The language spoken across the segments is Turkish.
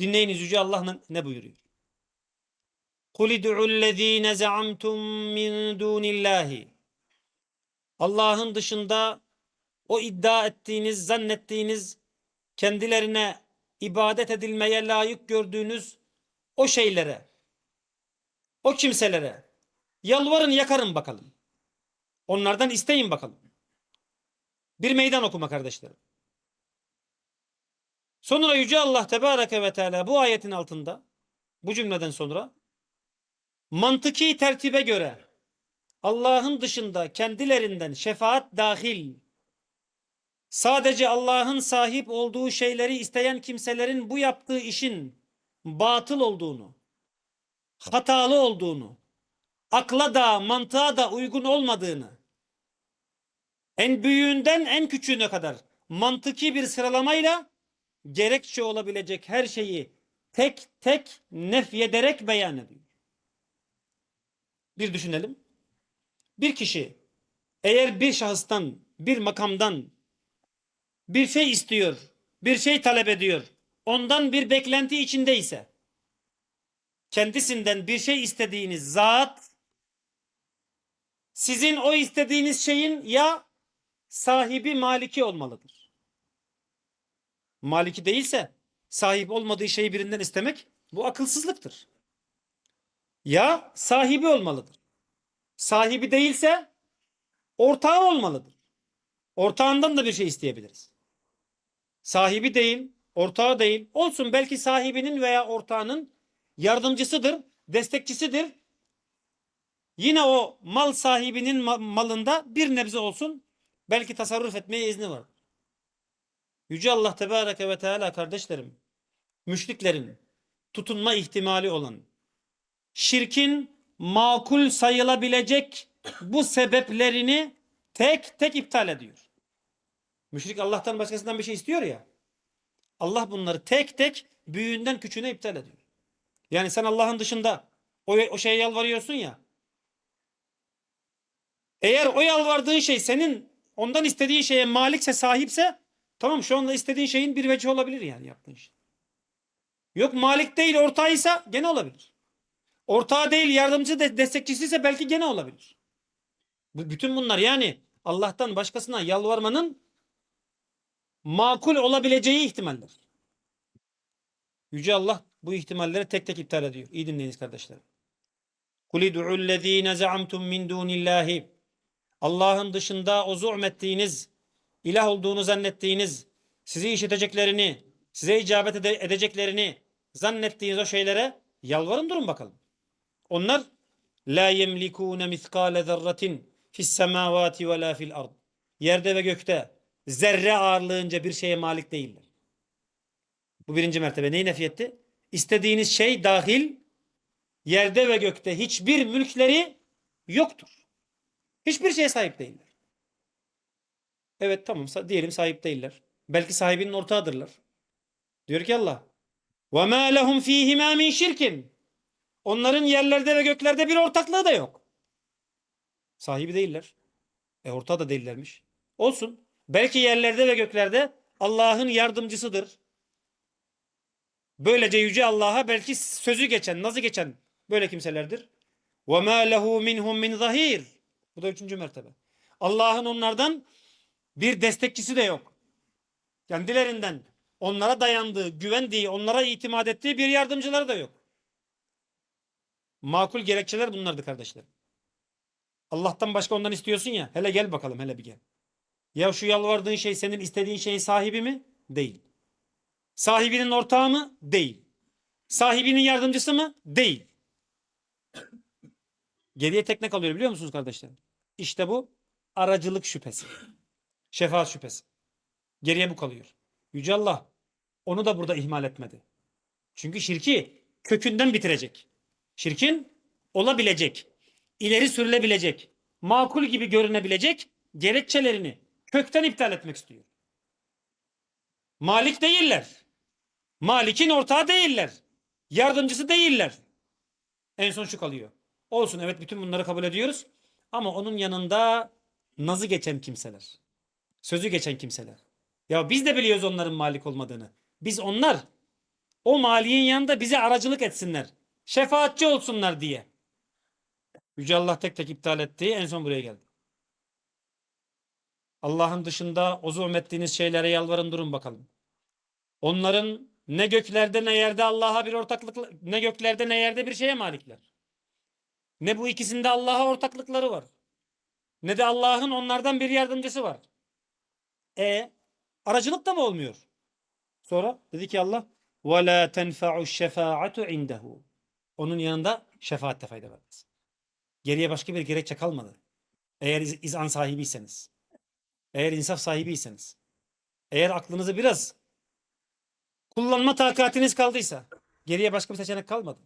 Dinleyiniz Yüce Allah ne- ne buyuruyor? قُلِ ادْعُوا الَّذ۪ينَ زَعَمْتُمْ مِنْ دُونِ اللّٰهِ Allah'ın dışında o iddia ettiğiniz, zannettiğiniz, kendilerine ibadet edilmeye layık gördüğünüz o şeylere, o kimselere yalvarın yakarın bakalım. Onlardan isteyin bakalım. Bir meydan okuma kardeşlerim. Sonra Yüce Allah Tebareke ve Teala bu ayetin altında bu cümleden sonra mantıki tertibe göre Allah'ın dışında kendilerinden şefaat dahil sadece Allah'ın sahip olduğu şeyleri isteyen kimselerin bu yaptığı işin batıl olduğunu, hatalı olduğunu, akla da mantığa da uygun olmadığını, en büyüğünden en küçüğüne kadar mantıki bir sıralamayla gerekçe olabilecek her şeyi tek tek nefyederek beyan ediyor. Bir düşünelim. Bir kişi eğer bir şahıstan, bir makamdan bir şey istiyor, bir şey talep ediyor, ondan bir beklenti içindeyse, kendisinden bir şey istediğiniz zat, sizin o istediğiniz şeyin ya sahibi maliki olmalıdır. Maliki değilse, sahip olmadığı şeyi birinden istemek, bu akılsızlıktır. Ya sahibi olmalıdır. Sahibi değilse, ortağı olmalıdır. Ortağından da bir şey isteyebiliriz. Sahibi değil, ortağı değil. Olsun belki sahibinin veya ortağının yardımcısıdır, destekçisidir. Yine o mal sahibinin ma- malında bir nebze olsun belki tasarruf etmeye izni var. Yüce Allah Tebareke ve Teala kardeşlerim, müşriklerin tutunma ihtimali olan, şirkin makul sayılabilecek bu sebeplerini tek tek iptal ediyor. Müşrik Allah'tan başkasından bir şey istiyor ya. Allah bunları tek tek büyüğünden küçüğüne iptal ediyor. Yani sen Allah'ın dışında o, o şeye yalvarıyorsun ya. Eğer o yalvardığın şey senin ondan istediğin şeye malikse sahipse tamam şu anda istediğin şeyin bir veci olabilir yani yaptığın şey. Yok malik değil ortağıysa gene olabilir. Ortağı değil yardımcı de, destekçisi ise belki gene olabilir. Bu, bütün bunlar yani Allah'tan başkasına yalvarmanın makul olabileceği ihtimaller. Yüce Allah bu ihtimalleri tek tek iptal ediyor. İyi dinleyiniz kardeşlerim. Kul id'u allazine za'amtum min dunillahi. Allah'ın dışında o zulmettiğiniz, ilah olduğunu zannettiğiniz, sizi işiteceklerini, size icabet ede- edeceklerini zannettiğiniz o şeylere yalvarın durun bakalım. Onlar la yemlikune miskale zerratin fis semavati ve la fil ard. Yerde ve gökte zerre ağırlığınca bir şeye malik değiller. Bu birinci mertebe. Neyi nefi? İstediğiniz şey dahil yerde ve gökte hiçbir mülkleri yoktur. Hiçbir şeye sahip değiller. Evet tamam sa- diyelim sahip değiller. Belki sahibinin ortağıdırlar. Diyor ki Allah وَمَا لَهُمْ ف۪يهِمَا مِنْ şirkin. Onların yerlerde ve göklerde bir ortaklığı da yok. Sahibi değiller. E ortağı da değillermiş. Olsun. Belki yerlerde ve göklerde Allah'ın yardımcısıdır. Böylece Yüce Allah'a belki sözü geçen, nazı geçen böyle kimselerdir. وَمَا لَهُ مِنْهُمْ مِنْ zahir. Bu da üçüncü mertebe. Allah'ın onlardan bir destekçisi de yok. Kendilerinden onlara dayandığı, güvendiği, onlara itimat ettiği bir yardımcıları da yok. Makul gerekçeler bunlardı kardeşlerim. Allah'tan başka ondan istiyorsun ya. Hele gel bakalım hele bir gel. Ya şu yalvardığın şey senin istediğin şeyin sahibi mi? Değil. Sahibinin ortağı mı? Değil. Sahibinin yardımcısı mı? Değil. Geriye tek ne kalıyor biliyor musunuz kardeşlerim? İşte bu aracılık şüphesi. Şefaat şüphesi. Geriye bu kalıyor. Yüce Allah onu da burada ihmal etmedi. Çünkü şirki kökünden bitirecek. Şirkin olabilecek, ileri sürülebilecek, makul gibi görünebilecek gerekçelerini kökten iptal etmek istiyor. Malik değiller. Malik'in ortağı değiller. Yardımcısı değiller. En son şu kalıyor. Olsun evet bütün bunları kabul ediyoruz. Ama onun yanında nazı geçen kimseler. Sözü geçen kimseler. Ya biz de biliyoruz onların malik olmadığını. Biz onlar o maliğin yanında bize aracılık etsinler. Şefaatçi olsunlar diye. Yüce Allah tek tek iptal etti. En son buraya geldi. Allah'ın dışında o zulmettiğiniz şeylere yalvarın durun bakalım. Onların ne göklerde ne yerde Allah'a bir ortaklık ne göklerde ne yerde bir şeye malikler. Ne bu ikisinde Allah'a ortaklıkları var. Ne de Allah'ın onlardan bir yardımcısı var. E aracılık da mı olmuyor? Sonra dedi ki Allah ve la tenfa'u şefaatu. Onun yanında şefaat de fayda vermez. Geriye başka bir gerekçe kalmadı. Eğer iz izan sahibiyseniz, eğer insaf sahibiyseniz, eğer aklınızı biraz kullanma takatiniz kaldıysa geriye başka bir seçenek kalmadı.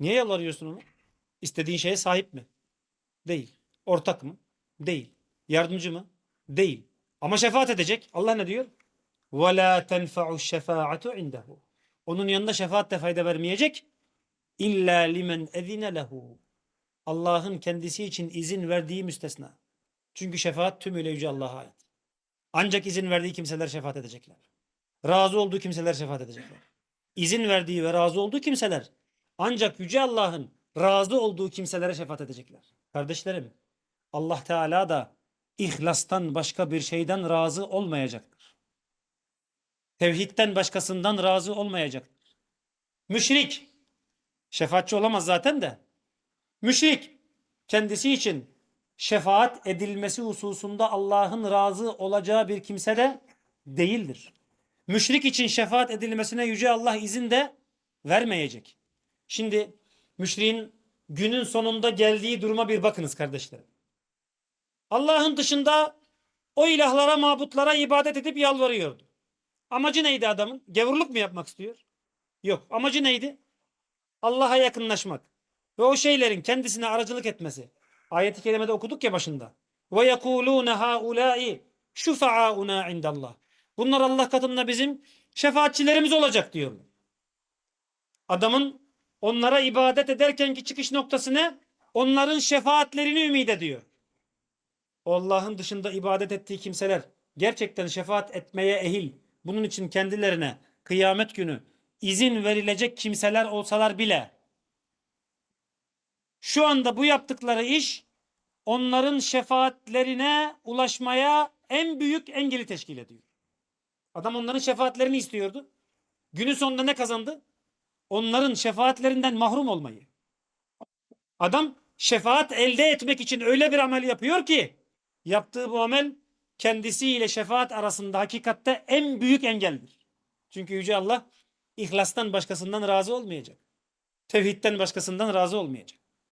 Niye yalvarıyorsun onu? İstediğin şeye sahip mi? Değil. Ortak mı? Değil. Yardımcı mı? Değil. Ama şefaat edecek. Allah ne diyor? وَلَا تَنْفَعُ الشَّفَاعَةُ عِنْدَهُ Onun yanında şefaat de fayda vermeyecek. İlla limen ezine lehu. Allah'ın kendisi için izin verdiği müstesna. Çünkü şefaat tümüyle Yüce Allah'a ait. Ancak izin verdiği kimseler şefaat edecekler. Razı olduğu kimseler şefaat edecekler. İzin verdiği ve razı olduğu kimseler ancak Yüce Allah'ın razı olduğu kimselere şefaat edecekler. Kardeşlerim, Allah Teala da ihlastan başka bir şeyden razı olmayacaktır. Tevhidden başkasından razı olmayacaktır. Müşrik, şefaatçi olamaz zaten de. Müşrik, kendisi için şefaat edilmesi hususunda Allah'ın razı olacağı bir kimse de değildir. Müşrik için şefaat edilmesine Yüce Allah izin de vermeyecek. Şimdi müşriğin günün sonunda geldiği duruma bir bakınız kardeşlerim. Allah'ın dışında o ilahlara, mabutlara ibadet edip yalvarıyordu. Amacı neydi adamın? Gavurluk mu yapmak istiyor? Yok. Amacı neydi? Allah'a yakınlaşmak. Ve o şeylerin kendisine aracılık etmesi. Ayet-i kerimede okuduk ya başında. Ve yekulûne haulâi şufa'auna indallah. Bunlar Allah katında bizim şefaatçilerimiz olacak diyorlar. Adamın onlara ibadet ederkenki çıkış noktası ne? Onların şefaatlerini ümit ediyor. Allah'ın dışında ibadet ettiği kimseler gerçekten şefaat etmeye ehil. Bunun için kendilerine kıyamet günü izin verilecek kimseler olsalar bile şu anda bu yaptıkları iş onların şefaatlerine ulaşmaya en büyük engeli teşkil ediyor. Adam onların şefaatlerini istiyordu. Günün sonunda ne kazandı? Onların şefaatlerinden mahrum olmayı. Adam şefaat elde etmek için öyle bir amel yapıyor ki yaptığı bu amel kendisiyle şefaat arasında hakikatte en büyük engeldir. Çünkü Yüce Allah ihlastan başkasından razı olmayacak. Tevhidden başkasından razı olmayacak.